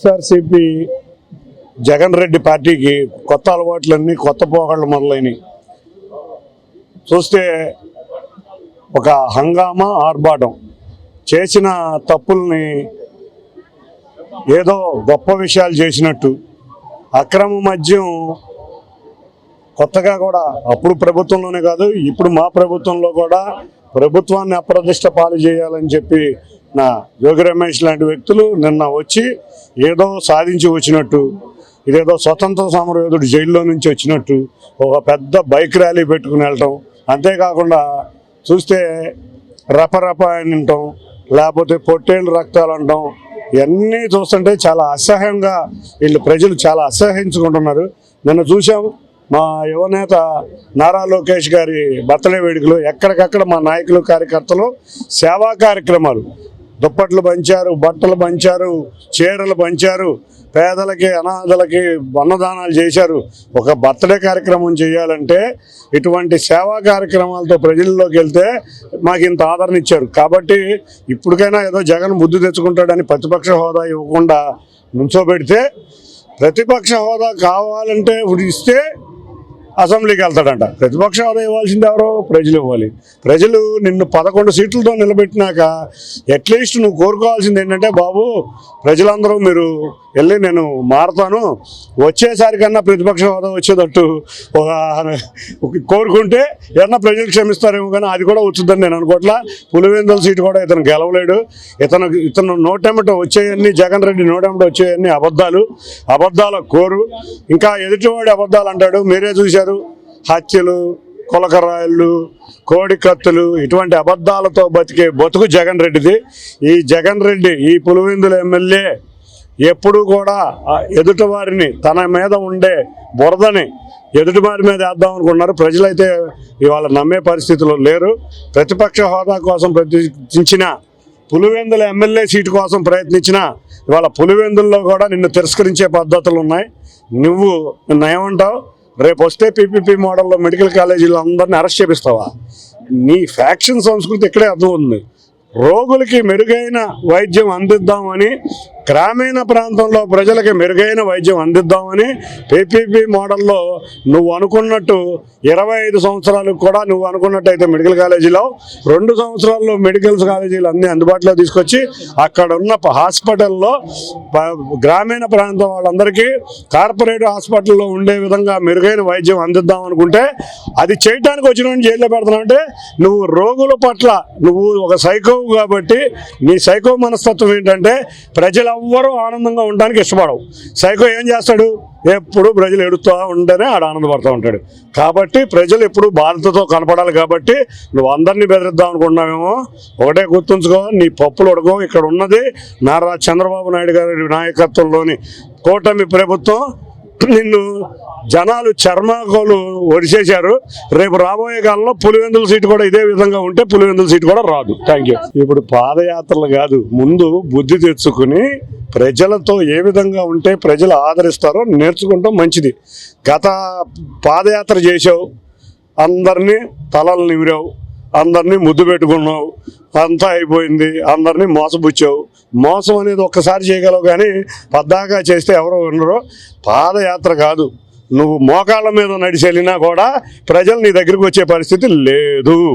SRCP Jagan Reddy పార్టీకి కొత్త అలవాట్లన్నీ కొత్త పోకళ్ళు మొదలైనవి చూస్తే ఒక హంగామా ఆర్భాటం. చేసిన తప్పుల్ని ఏదో గొప్ప విషయాలు చేసినట్టు. అక్రమ మద్యం కొత్తగా కూడా అప్పుడు ప్రభుత్వంలోనే కాదు ఇప్పుడు మా ప్రభుత్వంలో కూడా ప్రభుత్వాన్ని అప్రదిష్ట పాలు చేయాలని చెప్పి నా యోగి రమేష్ లాంటి వ్యక్తులు నిన్న వచ్చి ఏదో సాధించి వచ్చినట్టు ఇదేదో స్వతంత్ర సమరయోధుడు జైల్లో నుంచి వచ్చినట్టు ఒక పెద్ద బైక్ ర్యాలీ పెట్టుకుని వెళ్ళటం అంతేకాకుండా చూస్తే రపరప అని లేకపోతే పొట్టేళ్ళు రక్తాలు అంటాం ఇవన్నీ చూస్తుంటే చాలా అసహ్యంగా వీళ్ళు ప్రజలు చాలా అసహ్యించుకుంటున్నారు నిన్న చూసాం మా యువనేత నారా లోకేష్ గారి బర్త్డే వేడుకలు ఎక్కడికక్కడ మా నాయకులు కార్యకర్తలు సేవా కార్యక్రమాలు దుప్పట్లు పంచారు బట్టలు పంచారు చీరలు పంచారు పేదలకి అనాథలకి అన్నదానాలు చేశారు. ఒక బర్త్డే కార్యక్రమం చేయాలంటే ఇటువంటి సేవా కార్యక్రమాలతో ప్రజల్లోకి వెళ్తే మాకు ఇంత ఆదరణ ఇచ్చారు. కాబట్టి ఇప్పటికైనా ఏదో జగన్ బుద్ధి తెచ్చుకుంటాడని ప్రతిపక్ష హోదా ఇవ్వకుండా నుంచోబెడితే ప్రతిపక్ష హోదా కావాలంటే ఇస్తే అసెంబ్లీకి వెళ్తాడంట. ప్రతిపక్షం హోదా ఇవ్వాల్సింది ఎవరో ప్రజలు ఇవ్వాలి. ప్రజలు నిన్ను పదకొండు సీట్లతో నిలబెట్టినాక అట్లీస్ట్ నువ్వు కోరుకోవాల్సింది ఏంటంటే బాబు ప్రజలందరూ మీరు వెళ్ళి నేను మారుతాను. వచ్చేసరికన్నా ప్రతిపక్ష హోదా వచ్చేటట్టు ఒక కోరుకుంటే ఏమన్నా ప్రజలు క్షమిస్తారేమో కానీ అది కూడా వచ్చుద్దని నేను అనుకోవట్లా. పులివెందుల సీటు కూడా ఇతను గెలవలేడు. ఇతను ఇతను నోటెమ్మట వచ్చేయన్నీ జగన్ రెడ్డి నోటెమ్మట వచ్చేయన్నీ అబద్ధాలు. అబద్ధాల కోరు. ఇంకా ఎదుటివాడి అబద్ధాలు అంటాడు. మీరే చూశారు హత్యలు కొలకరాయళ్ళు కోడి కత్తులు ఇటువంటి అబద్ధాలతో బతికే బతుకు జగన్ రెడ్డిది. ఈ జగన్ రెడ్డి ఈ పులివెందుల ఎమ్మెల్యే ఎప్పుడూ కూడా ఎదుటివారిని తన మీద ఉండే బురదని ఎదుటివారి మీద వేద్దాం అనుకున్నారు ప్రజలైతే ఇవాళ నమ్మే పరిస్థితిలో లేరు. ప్రతిపక్ష హోదా కోసం ప్రయత్నించిన పులివెందుల ఎమ్మెల్యే సీటు కోసం ప్రయత్నించిన ఇవాళ పులివెందుల్లో కూడా నిన్ను తిరస్కరించే పద్ధతులు ఉన్నాయి. నువ్వు నయం ఏమంటావు రేపు వస్తే పీపీపీ మోడల్లో మెడికల్ కాలేజీలో అందరిని అరెస్ట్ చేపిస్తావా? నీ ఫ్యాక్షన్ సంస్కృతి ఇక్కడే అర్థం ఉంది రోగులకి మెరుగైన వైద్యం అందిద్దామని గ్రామీణ ప్రాంతంలో ప్రజలకి మెరుగైన వైద్యం అందిద్దామని పీపీపీ మోడల్లో నువ్వు అనుకున్నట్టు ఇరవై ఐదు సంవత్సరాలకు కూడా నువ్వు అనుకున్నట్టయితే మెడికల్ కాలేజీలో రెండు సంవత్సరాల్లో మెడికల్స్ కాలేజీలు అన్ని అందుబాటులో తీసుకొచ్చి అక్కడ ఉన్న హాస్పిటల్లో గ్రామీణ ప్రాంతం వాళ్ళందరికీ కార్పొరేట్ హాస్పిటల్లో ఉండే విధంగా మెరుగైన వైద్యం అందిద్దాం అనుకుంటే అది చేయటానికి వచ్చిన జైల్లో పెడుతున్నావు నువ్వు రోగుల పట్ల నువ్వు ఒక సైకో కాబట్టి నీ సైకో మనస్తత్వం ఏంటంటే ప్రజల ఎవ్వరూ ఆనందంగా ఉండడానికి ఇష్టపడవు. సైకో ఏం చేస్తాడు? ఎప్పుడు ప్రజలు ఎడుతూ ఉంటేనే ఆడ ఆనందపడుతూ ఉంటాడు. కాబట్టి ప్రజలు ఎప్పుడు బాధతో కనపడాలి కాబట్టి నువ్వు అందరినీ బెదిరిద్దాం అనుకుంటున్నావేమో ఒకటే గుర్తుంచుకో నీ పప్పులు ఉడకం. ఇక్కడ ఉన్నది నారా చంద్రబాబు నాయుడు గారి నాయకత్వంలోని కూటమి ప్రభుత్వం నిన్ను జనాలు చర్మాకోలు ఒడిసేశారు. రేపు రాబోయే కాలంలో పులివెందుల సీటు కూడా ఇదే విధంగా ఉంటే పులివెందుల సీటు కూడా రాదు. థ్యాంక్ యూ ఇప్పుడు పాదయాత్రలు కాదు ముందు బుద్ధి తెచ్చుకుని ప్రజలతో ఏ విధంగా ఉంటే ప్రజలు ఆదరిస్తారో నేర్చుకుంటాం మంచిది. గత పాదయాత్ర చేసావు అందరినీ తలలు నిమిరావు అందరినీ ముద్దు పెట్టుకున్నావు అంతా అయిపోయింది అందరినీ మోసపుచ్చావు. మోసం అనేది ఒక్కసారి చేయగలవు కానీ పద్దాకా చేస్తే ఎవరో ఉండరు. పాదయాత్ర కాదు. నువ్వు మోకాళ్ళ మీద నడిచి వెళ్ళినా కూడా ప్రజలు నీ దగ్గరికి వచ్చే పరిస్థితి లేదు.